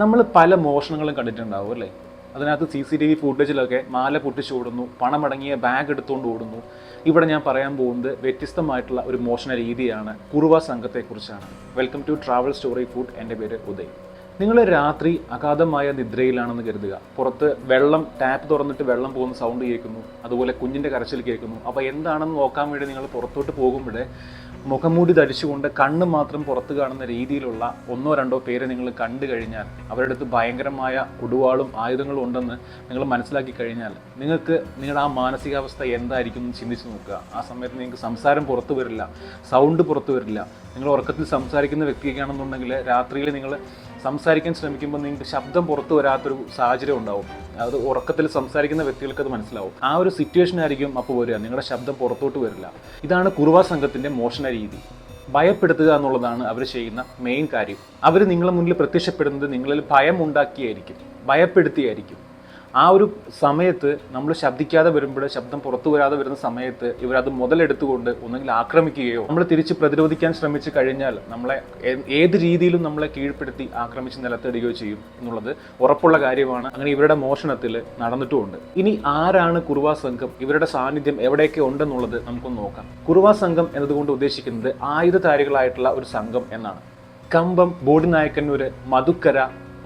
നമ്മൾ പല മോഷണങ്ങളും കണ്ടിട്ടുണ്ടാവും അല്ലേ? അതിനകത്ത് സി സി ടി വി ഫുട്ടേജിലൊക്കെ മാല പൊട്ടിച്ച് ഓടുന്നു പണമടങ്ങിയ ബാഗ് എടുത്തുകൊണ്ട് ഓടുന്നു. ഇവിടെ ഞാൻ പറയാൻ പോകുന്നത് വ്യത്യസ്തമായിട്ടുള്ള ഒരു മോഷണ രീതിയാണ് Kuruva സംഘത്തെക്കുറിച്ചാണ്. Welcome to travel story food എന്റെ പേര് ഉദയ്. നിങ്ങൾ രാത്രി അഗാധമായ നിദ്രയിലാണെന്ന് കരുതുക. പുറത്ത് വെള്ളം ടാപ്പ് തുറന്നിട്ട് വെള്ളം പോകുന്ന സൗണ്ട് കേൾക്കുന്നു അതുപോലെ കുഞ്ഞിന്റെ കരച്ചിൽ കേൾക്കുന്നു. അപ്പോൾ എന്താണെന്ന് നോക്കാൻ വേണ്ടി നിങ്ങൾ പുറത്തോട്ട് പോകുമ്പോൾ മുഖംമൂടി ധരിച്ചുകൊണ്ട് കണ്ണ് മാത്രം പുറത്ത് കാണുന്ന രീതിയിലുള്ള ഒന്നോ രണ്ടോ പേര് നിങ്ങൾ കണ്ടു കഴിഞ്ഞാൽ അവരുടെ അടുത്ത് ഭയങ്കരമായ കുടുവാളും ആയുധങ്ങളും ഉണ്ടെന്ന് നിങ്ങൾ മനസ്സിലാക്കി കഴിഞ്ഞാൽ നിങ്ങൾക്ക് നിങ്ങളുടെ ആ മാനസികാവസ്ഥ എന്തായിരിക്കും എന്ന് ചിന്തിച്ച് നോക്കുക. ആ സമയത്ത് നിങ്ങൾക്ക് സംസാരം പുറത്തു വരില്ല സൗണ്ട് പുറത്തു വരില്ല. നിങ്ങൾ ഉറക്കത്തിൽ സംസാരിക്കുന്ന വ്യക്തിയൊക്കെയാണെന്നുണ്ടെങ്കിൽ രാത്രിയിൽ നിങ്ങൾ സംസാരിക്കാൻ ശ്രമിക്കുമ്പോൾ നിങ്ങൾക്ക് ശബ്ദം പുറത്തു വരാത്തൊരു സാഹചര്യം ഉണ്ടാവും. അത് ഉറക്കത്തിൽ സംസാരിക്കുന്ന വ്യക്തികൾക്ക് അത് മനസ്സിലാവും. ആ ഒരു സിറ്റുവേഷൻ ആയിരിക്കും അപ്പോൾ വരിക. നിങ്ങളുടെ ശബ്ദം പുറത്തോട്ട് വരില്ല. ഇതാണ് കുറുവ സംഘത്തിന്റെ മോഷണ രീതി. ഭയപ്പെടുത്തുക എന്നുള്ളതാണ് അവർ ചെയ്യുന്ന മെയിൻ കാര്യം. അവർ നിങ്ങളുടെ മുന്നിൽ പ്രത്യക്ഷപ്പെടുന്നത് നിങ്ങളിൽ ഭയം ഉണ്ടാക്കിയായിരിക്കും. ഭയപ്പെടുത്തിയായിരിക്കും. ആ ഒരു സമയത്ത് നമ്മൾ ശബ്ദിക്കാതെ വരുമ്പോൾ ശബ്ദം പുറത്തു വരാതെ വരുന്ന സമയത്ത് ഇവരത് മുതലെടുത്തുകൊണ്ട് ഒന്നെങ്കിൽ ആക്രമിക്കുകയോ നമ്മൾ തിരിച്ച് പ്രതിരോധിക്കാൻ ശ്രമിച്ചു കഴിഞ്ഞാൽ നമ്മളെ ഏത് രീതിയിലും നമ്മളെ കീഴ്പ്പെടുത്തി ആക്രമിച്ച് നിലത്തിടുകയോ ചെയ്യും എന്നുള്ളത് ഉറപ്പുള്ള കാര്യമാണ്. അങ്ങനെ ഇവരുടെ മോഷണത്തിൽ നടന്നിട്ടുമുണ്ട്. ഇനി ആരാണ് കുറുവാ സംഘം? ഇവരുടെ സാന്നിധ്യം എവിടെയൊക്കെ ഉണ്ടെന്നുള്ളത് നമുക്കൊന്ന് നോക്കാം. കുറുവാ സംഘം എന്നതുകൊണ്ട് ഉദ്ദേശിക്കുന്നത് ആയുധധാരികളായിട്ടുള്ള ഒരു സംഘം എന്നാണ്. കമ്പം ബോഡിനായക്കന്നൂര് മധുക്കര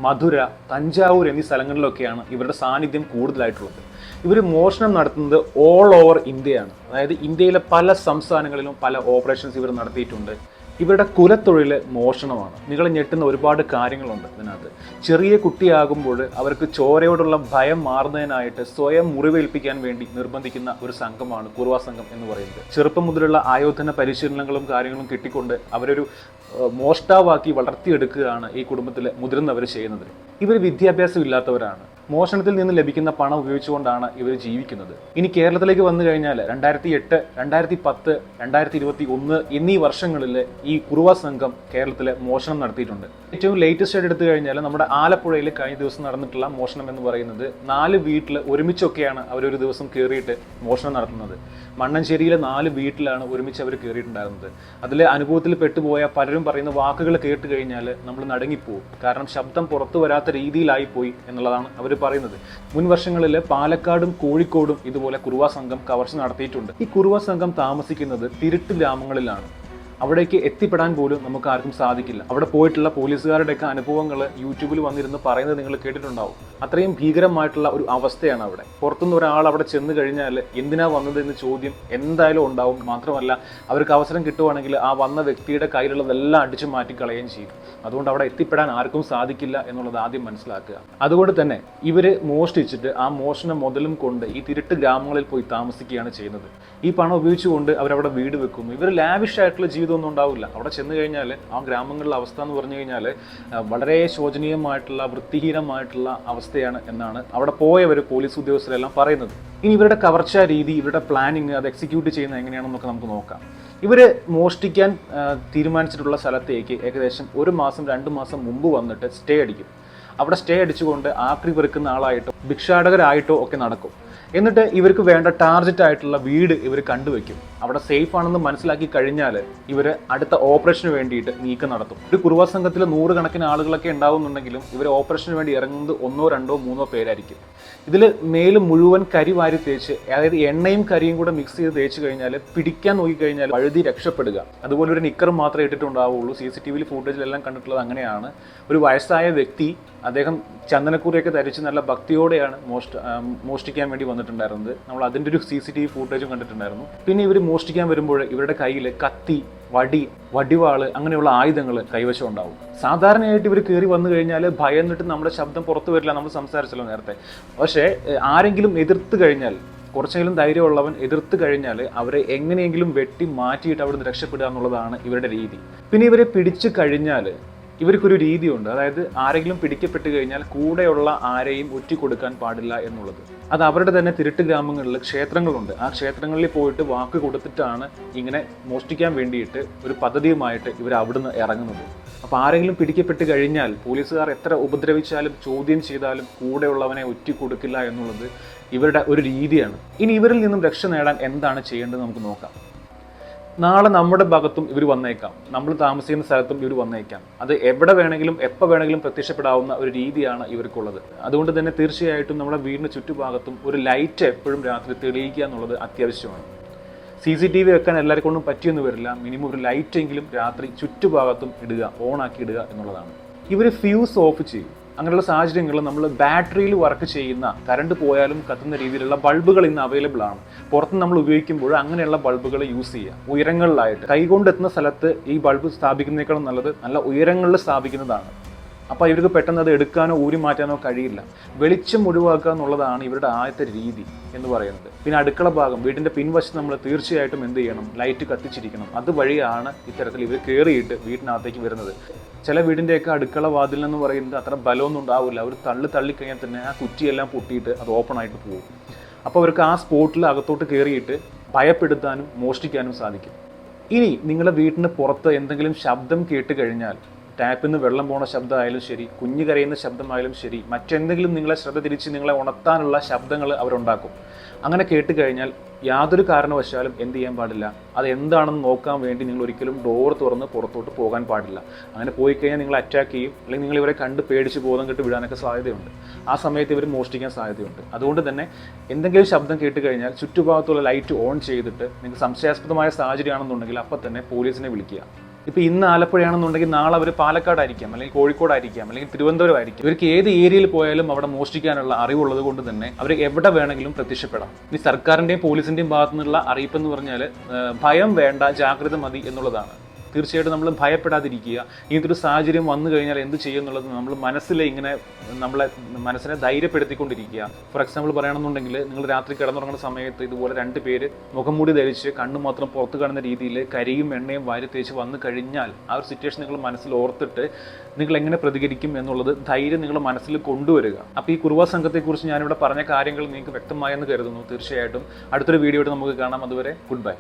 മധുര തഞ്ചാവൂർ എന്നീ സ്ഥലങ്ങളിലൊക്കെയാണ് ഇവരുടെ സാന്നിധ്യം കൂടുതലായിട്ടുള്ളത്. ഇവർ മോഷണം നടത്തുന്നത് ഓൾ ഓവർ ഇന്ത്യയാണ്. അതായത് ഇന്ത്യയിലെ പല സംസ്ഥാനങ്ങളിലും പല ഓപ്പറേഷൻസ് ഇവർ നടത്തിയിട്ടുണ്ട്. ഇവരുടെ കുലത്തൊഴിൽ മോഷണമാണ്. നിങ്ങളെ ഞെട്ടുന്ന ഒരുപാട് കാര്യങ്ങളുണ്ട് ഇതിനകത്ത്. ചെറിയ കുട്ടിയാകുമ്പോൾ അവർക്ക് ചോരയോടുള്ള ഭയം മാറുന്നതിനായിട്ട് സ്വയം മുറിവേൽപ്പിക്കാൻ വേണ്ടി നിർബന്ധിക്കുന്ന ഒരു സംഘമാണ് കുറുവ സംഘം എന്ന് പറയുന്നത്. ചെറുപ്പം മുതലുള്ള ആയോധന പരിശീലനങ്ങളും കാര്യങ്ങളും കിട്ടിക്കൊണ്ട് അവരൊരു മോഷ്ടാവാക്കി വളർത്തിയെടുക്കുകയാണ് ഈ കുടുംബത്തിലെ മുതിർന്നവർ ചെയ്യുന്നത്. ഇവർ വിദ്യാഭ്യാസം ഇല്ലാത്തവരാണ് മോഷണത്തിൽ നിന്ന് ലഭിക്കുന്ന പണം ഉപയോഗിച്ചുകൊണ്ടാണ് ഇവർ ജീവിക്കുന്നത്. ഇനി കേരളത്തിലേക്ക് വന്നു കഴിഞ്ഞാൽ രണ്ടായിരത്തി എട്ട് രണ്ടായിരത്തി പത്ത് രണ്ടായിരത്തി ഇരുപത്തി ഒന്ന് എന്നീ വർഷങ്ങളിൽ ഈ കുറുവ സംഘം കേരളത്തിൽ മോഷണം നടത്തിയിട്ടുണ്ട്. ഏറ്റവും ലേറ്റസ്റ്റ് ആയിട്ട് എടുത്തു കഴിഞ്ഞാൽ നമ്മുടെ ആലപ്പുഴയിൽ കഴിഞ്ഞ ദിവസം നടന്നിട്ടുള്ള മോഷണം എന്ന് പറയുന്നത് നാല് വീട്ടിൽ ഒരുമിച്ചൊക്കെയാണ് ഒരു ദിവസം കയറിയിട്ട് മോഷണം നടത്തുന്നത്. മണ്ണഞ്ചേരിയിലെ നാല് വീട്ടിലാണ് ഒരുമിച്ച് അവർ കയറിയിട്ടുണ്ടായിരുന്നത് അതിൽ അനുഭവത്തിൽ പെട്ടുപോയ പലരും പറയുന്ന വാക്കുകൾ കേട്ട് കഴിഞ്ഞാൽ നമ്മൾ നടുങ്ങിപ്പോവും. കാരണം ശബ്ദം പുറത്തു വരാത്ത രീതിയിലായിപ്പോയി എന്നുള്ളതാണ് അവർ പറയുന്നത്. മുൻ വർഷങ്ങളിൽ പാലക്കാടും കോഴിക്കോടും ഇതുപോലെ കുറുവ സംഘം കവർച്ച നടത്തിയിട്ടുണ്ട്. ഈ കുറുവ സംഘം താമസിക്കുന്നത് തിരുട്ട് ഗ്രാമങ്ങളിലാണ്. അവിടേക്ക് എത്തിപ്പെടാൻ പോലും നമുക്ക് ആർക്കും സാധിക്കില്ല. അവിടെ പോയിട്ടുള്ള പോലീസുകാരുടെയൊക്കെ അനുഭവങ്ങൾ യൂട്യൂബിൽ വന്നിരുന്ന് പറയുന്നത് നിങ്ങൾ കേട്ടിട്ടുണ്ടാവും. അത്രയും ഭീകരമായിട്ടുള്ള ഒരു അവസ്ഥയാണ് അവിടെ. പുറത്തുനിന്ന് ഒരാൾ അവിടെ ചെന്ന് കഴിഞ്ഞാൽ എന്തിനാ വന്നത് എന്ന് ചോദ്യം എന്തായാലും ഉണ്ടാവും. മാത്രമല്ല അവർക്ക് അവസരം കിട്ടുവാണെങ്കിൽ ആ വന്ന വ്യക്തിയുടെ കയ്യിലുള്ളതെല്ലാം അടിച്ചു മാറ്റിക്കളയുകയും ചെയ്യും. അതുകൊണ്ട് അവിടെ എത്തിപ്പെടാൻ ആർക്കും സാധിക്കില്ല എന്നുള്ളത് ആദ്യം മനസ്സിലാക്കുക. അതുകൊണ്ട് തന്നെ ഇവർ മോഷ്ടിച്ചിട്ട് ആ മോഷണം മുതലും കൊണ്ട് ഈ തിരുട്ട് ഗ്രാമങ്ങളിൽ പോയി താമസിക്കുകയാണ് ചെയ്യുന്നത്. ഈ പണം ഉപയോഗിച്ചുകൊണ്ട് അവരവിടെ വീട് വെക്കുന്നു. ഇവർ ലാവിഷ് ആയിട്ടുള്ള ജീവിതമൊന്നും ഉണ്ടാവില്ല. അവിടെ ചെന്ന് കഴിഞ്ഞാൽ ആ ഗ്രാമങ്ങളിലെ അവസ്ഥ എന്ന് പറഞ്ഞു കഴിഞ്ഞാൽ വളരെ ശോചനീയമായിട്ടുള്ള വൃത്തിഹീനമായിട്ടുള്ള അവസ്ഥയാണ് എന്നാണ് അവിടെ പോയവർ പോലീസ് ഉദ്യോഗസ്ഥരെല്ലാം പറയുന്നത്. ഇനി ഇവരുടെ കവർച്ചാ രീതി ഇവരുടെ പ്ലാനിങ് അത് എക്സിക്യൂട്ട് ചെയ്യുന്നത് എങ്ങനെയാണെന്നൊക്കെ നമുക്ക് നോക്കാം. ഇവർ മോഷ്ടിക്കാൻ തീരുമാനിച്ചിട്ടുള്ള സ്ഥലത്തേക്ക് ഏകദേശം ഒരു മാസം രണ്ട് മാസം മുമ്പ് വന്നിട്ട് സ്റ്റേ അടിക്കും. അവിടെ സ്റ്റേ അടിച്ചുകൊണ്ട് ആക്രി വെറുക്കുന്ന ആളായിട്ടോ ഭിക്ഷാടകരായിട്ടോ ഒക്കെ നടക്കും. എന്നിട്ട് ഇവർക്ക് വേണ്ട ടാർജറ്റ് ആയിട്ടുള്ള വീട് ഇവർ കണ്ടുവെക്കും. അവിടെ സേഫ് ആണെന്ന് മനസ്സിലാക്കി കഴിഞ്ഞാൽ ഇവർ അടുത്ത ഓപ്പറേഷന് വേണ്ടിയിട്ട് നീക്കം നടത്തും. ഒരു കുറുവ സംഘത്തിൽ നൂറുകണക്കിന് ആളുകളൊക്കെ ഉണ്ടാവുന്നുണ്ടെങ്കിലും ഇവർ ഓപ്പറേഷന് വേണ്ടി ഇറങ്ങുന്നത് ഒന്നോ രണ്ടോ മൂന്നോ പേരായിരിക്കും. ഇതിൽ മേൽ മുഴുവൻ കരി വാരി തേച്ച് അതായത് എണ്ണയും കരിയും കൂടെ മിക്സ് ചെയ്ത് തേച്ച് കഴിഞ്ഞാൽ പിടിക്കാൻ നോക്കിക്കഴിഞ്ഞാൽ വഴുതി രക്ഷപ്പെടുക. അതുപോലെ ഒരു നിക്കർ മാത്രമേ ഇട്ടിട്ടുണ്ടാവുള്ളൂ. സി സി ടി വിയിൽ ഫുട്ടേജിലെല്ലാം കണ്ടിട്ടുള്ളത് അങ്ങനെയാണ്. ഒരു വയസ്സായ വ്യക്തി അദ്ദേഹം ചന്ദനക്കൂറിയൊക്കെ ധരിച്ച് നല്ല ഭക്തിയോടെയാണ് മോഷ്ട മോഷ്ടിക്കാൻ വേണ്ടി വന്നിട്ടുണ്ടായിരുന്നത്. നമ്മൾ അതിന്റെ ഒരു സി സി ടി വി ഫുട്ടേജും കണ്ടിട്ടുണ്ടായിരുന്നു. പിന്നെ ഇവർ മോഷ്ടിക്കാൻ വരുമ്പോൾ ഇവരുടെ കയ്യിൽ കത്തി വടി വടിവാൾ അങ്ങനെയുള്ള ആയുധങ്ങൾ കൈവശം ഉണ്ടാവും. സാധാരണയായിട്ട് ഇവർ കയറി വന്നു കഴിഞ്ഞാൽ ഭയന്നിട്ട് നമ്മുടെ ശബ്ദം പുറത്തു വരില്ല നമ്മൾ സംസാരിച്ചല്ലോ നേരത്തെ. പക്ഷേ ആരെങ്കിലും എതിർത്ത് കഴിഞ്ഞാൽ കുറച്ചെങ്കിലും ധൈര്യമുള്ളവൻ എതിർത്ത് കഴിഞ്ഞാൽ അവരെ എങ്ങനെയെങ്കിലും വെട്ടി മാറ്റിയിട്ട് അവിടുന്ന് രക്ഷപ്പെടുക എന്നുള്ളതാണ് ഇവരുടെ രീതി. പിന്നെ ഇവരെ പിടിച്ചു കഴിഞ്ഞാൽ ഇവർക്കൊരു രീതിയുണ്ട്. അതായത് ആരെങ്കിലും പിടിക്കപ്പെട്ട് കഴിഞ്ഞാൽ കൂടെയുള്ള ആരെയും ഒറ്റ കൊടുക്കാൻ പാടില്ല എന്നുള്ളത്. അത് അവരുടെ തന്നെ തിരുട്ട് ഗ്രാമങ്ങളിൽ ക്ഷേത്രങ്ങളുണ്ട്. ആ ക്ഷേത്രങ്ങളിൽ പോയിട്ട് വാക്ക് കൊടുത്തിട്ടാണ് ഇങ്ങനെ മോഷ്ടിക്കാൻ വേണ്ടിയിട്ട് ഒരു പദ്ധതിയുമായിട്ട് ഇവർ അവിടുന്ന് ഇറങ്ങുന്നത്. അപ്പോൾ ആരെങ്കിലും പിടിക്കപ്പെട്ട് കഴിഞ്ഞാൽ പോലീസുകാർ എത്ര ഉപദ്രവിച്ചാലും ചോദ്യം ചെയ്താലും കൂടെയുള്ളവനെ ഒറ്റ കൊടുക്കില്ല എന്നുള്ളത് ഇവരുടെ ഒരു രീതിയാണ്. ഇനി ഇവരിൽ നിന്നും രക്ഷ നേടാൻ എന്താണ് ചെയ്യേണ്ടത് നമുക്ക് നോക്കാം. നാളെ നമ്മുടെ ഭാഗത്തും ഇവർ വന്നേക്കാം. നമ്മൾ താമസിക്കുന്ന സ്ഥലത്തും ഇവർ വന്നേക്കാം. അത് എവിടെ വേണമെങ്കിലും എപ്പോൾ വേണമെങ്കിലും പ്രത്യക്ഷപ്പെടാവുന്ന ഒരു രീതിയാണ് ഇവർക്കുള്ളത്. അതുകൊണ്ട് തന്നെ തീർച്ചയായിട്ടും നമ്മുടെ വീടിന് ചുറ്റുഭാഗത്തും ഒരു ലൈറ്റ് എപ്പോഴും രാത്രി തെളിയിക്കുക എന്നുള്ളത് അത്യാവശ്യമാണ്. സി സി ടി വി വെക്കാൻ എല്ലാവരെ കൊണ്ടും പറ്റിയെന്ന് വരില്ല. മിനിമം ഒരു ലൈറ്റ് എങ്കിലും രാത്രി ചുറ്റുഭാഗത്തും ഇടുക ഓൺ ആക്കി ഇടുക എന്നുള്ളതാണ്. ഇവർ ഫ്യൂസ് ഓഫ് ചെയ്യും. അങ്ങനെയുള്ള സാഹചര്യങ്ങളിൽ നമ്മൾ ബാറ്ററിയിൽ വർക്ക് ചെയ്യുന്ന കറണ്ട് പോയാലും കത്തുന്ന രീതിയിലുള്ള ബൾബുകൾ ഇന്ന് അവൈലബിൾ ആണ്. പുറത്ത് നമ്മൾ ഉപയോഗിക്കുമ്പോൾ അങ്ങനെയുള്ള ബൾബുകൾ യൂസ് ചെയ്യുക ഉയരങ്ങളിലായിട്ട്. കൈകൊണ്ട് എത്തുന്ന സ്ഥലത്ത് ഈ ബൾബ് സ്ഥാപിക്കുന്നതിനേക്കാളും നല്ലത് നല്ല ഉയരങ്ങളിൽ സ്ഥാപിക്കുന്നതാണ്. അപ്പോൾ ഇവർക്ക് പെട്ടെന്ന് അത് എടുക്കാനോ ഊരി മാറ്റാനോ കഴിയില്ല. വെളിച്ചം ഒഴിവാക്കുക എന്നുള്ളതാണ് ഇവരുടെ ആദ്യത്തെ രീതി എന്ന് പറയുന്നത്. പിന്നെ അടുക്കള ഭാഗം വീടിന്റെ പിൻവശം നമ്മൾ തീർച്ചയായിട്ടും എന്ത് ചെയ്യണം? ലൈറ്റ് കത്തിച്ചിരിക്കണം. അതുവഴിയാണ് ഇത്തരത്തിൽ ഇവർ കയറിയിട്ട് വീട്ടിനകത്തേക്ക് വരുന്നത്. ചില വീടിന്റെയൊക്കെ അടുക്കള വാതിൽ എന്ന് പറയുന്നത് അത്ര ബലമൊന്നും ഉണ്ടാവില്ല. അവർ തള്ളി തള്ളിക്കഴിഞ്ഞാൽ തന്നെ ആ കുറ്റിയെല്ലാം പൊട്ടിയിട്ട് അത് ഓപ്പൺ ആയിട്ട് പോകും. അപ്പോൾ അവർക്ക് ആ സ്പോട്ടിൽ അകത്തോട്ട് കയറിയിട്ട് ഭയപ്പെടുത്താനും മോഷ്ടിക്കാനും സാധിക്കും. ഇനി നിങ്ങളുടെ വീട്ടിന് പുറത്ത് എന്തെങ്കിലും ശബ്ദം കേട്ട് കഴിഞ്ഞാൽ ടാപ്പിൽ നിന്ന് വെള്ളം പോണ ശബ്ദമായാലും ശരി കുഞ്ഞു കരയുന്ന ശബ്ദമായാലും ശരി മറ്റെന്തെങ്കിലും നിങ്ങളെ ശ്രദ്ധ തിരിച്ച് നിങ്ങളെ ഉണർത്താനുള്ള ശബ്ദങ്ങൾ അവരുണ്ടാക്കും. അങ്ങനെ കേട്ട് കഴിഞ്ഞാൽ യാതൊരു കാരണവശാലും എന്ത് ചെയ്യാൻ പാടില്ല. അത് എന്താണെന്ന് നോക്കാൻ വേണ്ടി നിങ്ങൾ ഒരിക്കലും ഡോർ തുറന്ന് പുറത്തോട്ട് പോകാൻ പാടില്ല. അങ്ങനെ പോയി കഴിഞ്ഞാൽ നിങ്ങൾ അറ്റാക്ക് ചെയ്യും അല്ലെങ്കിൽ നിങ്ങൾ ഇവരെ കണ്ട് പേടിച്ച് ബോധം കെട്ട് വിടാനൊക്കെ സാധ്യതയുണ്ട്. ആ സമയത്ത് ഇവർ മോഷ്ടിക്കാൻ സാധ്യതയുണ്ട്. അതുകൊണ്ട് തന്നെ എന്തെങ്കിലും ശബ്ദം കേട്ട് കഴിഞ്ഞാൽ ചുറ്റുഭാഗത്തുള്ള ലൈറ്റ് ഓൺ ചെയ്തിട്ട് നിങ്ങൾക്ക് സംശയാസ്പദമായ സാഹചര്യമാണെന്നുണ്ടെങ്കിൽ അപ്പം തന്നെ പോലീസിനെ വിളിക്കുക. ഇപ്പൊ ഇന്ന് ആലപ്പുഴയാണെന്നുണ്ടെങ്കിൽ നാളെ അവർ പാലക്കാടായിരിക്കാം അല്ലെങ്കിൽ കോഴിക്കോടായിരിക്കാം അല്ലെങ്കിൽ തിരുവനന്തപുരം ആയിരിക്കും ഇവർക്ക് ഏത് ഏരിയയിൽ പോയാലും അവിടെ മോഷ്ടിക്കാനുള്ള അറിവുള്ളത് കൊണ്ട് തന്നെ അവർ എവിടെ വേണമെങ്കിലും പ്രത്യക്ഷപ്പെടാം. ഇനി സർക്കാരിന്റെയും പോലീസിന്റെയും ഭാഗത്തു നിന്നുള്ള അറിയിപ്പ് എന്ന് പറഞ്ഞാൽ ഭയം വേണ്ട ജാഗ്രത മതി എന്നുള്ളതാണ്. തീർച്ചയായിട്ടും നമ്മൾ ഭയപ്പെടാതിരിക്കുക. ഇങ്ങനത്തെ ഒരു സാഹചര്യം വന്നു കഴിഞ്ഞാൽ എന്ത് ചെയ്യും എന്നുള്ളത് നമ്മൾ മനസ്സിൽ ഇങ്ങനെ നമ്മളെ മനസ്സിനെ ധൈര്യപ്പെടുത്തിക്കൊണ്ടിരിക്കുക. ഫോർ എക്സാമ്പിൾ പറയണമെന്നുണ്ടെങ്കിൽ നിങ്ങൾ രാത്രി കിടന്നുറങ്ങുന്ന സമയത്ത് ഇതുപോലെ രണ്ട് പേര് മുഖം മൂടി ധരിച്ച് കണ്ണു മാത്രം പുറത്ത് കാണുന്ന രീതിയിൽ കരിയും എണ്ണയും വാരി തേച്ച് വന്നു കഴിഞ്ഞാൽ ആ ഒരു സിറ്റുവേഷൻ നിങ്ങൾ മനസ്സിൽ ഓർത്തിട്ട് നിങ്ങൾ എങ്ങനെ പ്രതികരിക്കും എന്നുള്ളത് ധൈര്യം നിങ്ങൾ മനസ്സിൽ കൊണ്ടുവരിക. അപ്പോൾ ഈ കുറുവ സംഘത്തെക്കുറിച്ച് ഞാനിവിടെ പറഞ്ഞ കാര്യങ്ങൾ നിങ്ങൾക്ക് വ്യക്തമായെന്ന് കരുതുന്നു. തീർച്ചയായിട്ടും അടുത്തൊരു വീഡിയോ നമുക്ക് കാണാം. അതുവരെ ഗുഡ് ബൈ